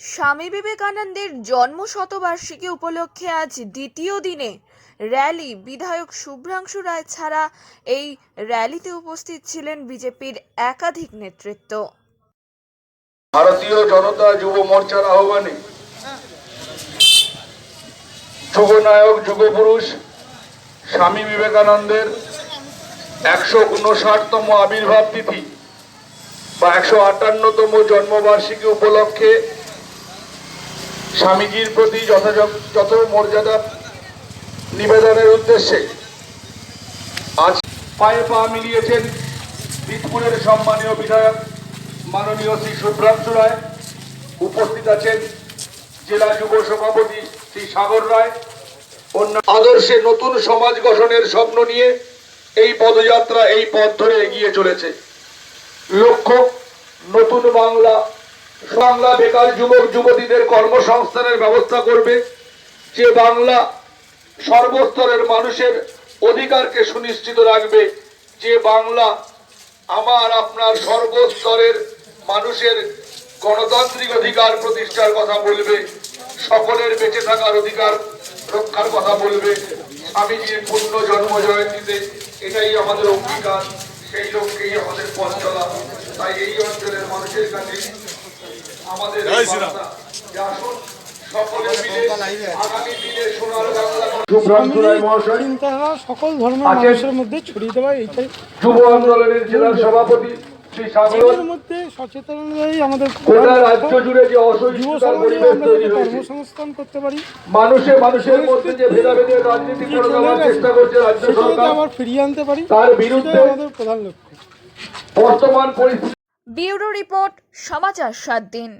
স্বামী বিবেকানন্দের জন্ম শতবার্ষিকী উপলক্ষে আজ দ্বিতীয় দিনে র্যালি। বিধায়ক শুভ্রাংশু রায় ছাড়া এই র্যালিতে উপস্থিত ছিলেন বিজেপির একাধিক নেতৃত্ব। ভারতীয় জনতা যুব মোর্চার আহ্বানে যুবনায়ক যুগপুরুষ স্বামী বিবেকানন্দের একশো উনষাটতম আবির্ভাব তিথি বা একশো আটান্নতম জন্মবার্ষিকী উপলক্ষে স্বামীজির প্রতি যত মর্যাদা নিবেদনের উদ্দেশ্যে আজ পায়ে পা মিলিয়েছেন বীজপুরের সম্মানীয় বিধায়ক মাননীয় শ্রী শুভ্রাংশু রায়। উপস্থিত আছেন জেলা যুব সভাপতি শ্রী সাগর রায়। অন্য আদর্শে নতুন সমাজ গঠনের স্বপ্ন নিয়ে এই পদযাত্রা এই পথ ধরে এগিয়ে চলেছে। লক্ষ্য নতুন বাংলা বাংলা বেকার যুবক যুবতীদের কর্মসংস্থানের ব্যবস্থা করবে। যে বাংলা সর্বস্তরের মানুষের অধিকারকে সুনিশ্চিত রাখবে, যে বাংলা আমার, আপনার সর্বস্তরের মানুষের গণতান্ত্রিক অধিকার প্রতিষ্ঠার কথা বলবে, সকলের বেঁচে থাকার অধিকার রক্ষার কথা বলবে। স্বামীজির পূর্ণ জন্ম জয়ন্তীতে এটাই আমাদের অঙ্গীকার, সেই লক্ষ্যেই আমাদের পথ চলা। তাই এই অঞ্চলের মানুষের কাছে আমাদের এই বার্তা। যে আসুন সকলে মিলে আগামী দিনে সোনার বাংলা শুভ্রাংশু রায় মহাশয়। চিন্তাধারা সকল ধর্মের মানুষের মধ্যে ছড়িয়ে দেওয়া এইটাই। যুব আন্দোলনের জেলার সভাপতি মধ্যে সচেতনতাই আমাদের গোটা রাজ্য জুড়ে যে অসহিষ্ণুতার পরিবেশ তৈরি কর্মসংস্থান করতে পারি মানুষে মানুষের মধ্যে যে ভেদাভেদের রাজনীতি করে দেওয়ার চেষ্টা করছে রাজ্য সরকার আবার ফিরিয়ে আনতে পারি তার বিরুদ্ধে আমাদের প্রধান লক্ষ্য। বর্তমান পরিস্থিতি ব্যুরো রিপোর্ট সমাচার সাত দিন।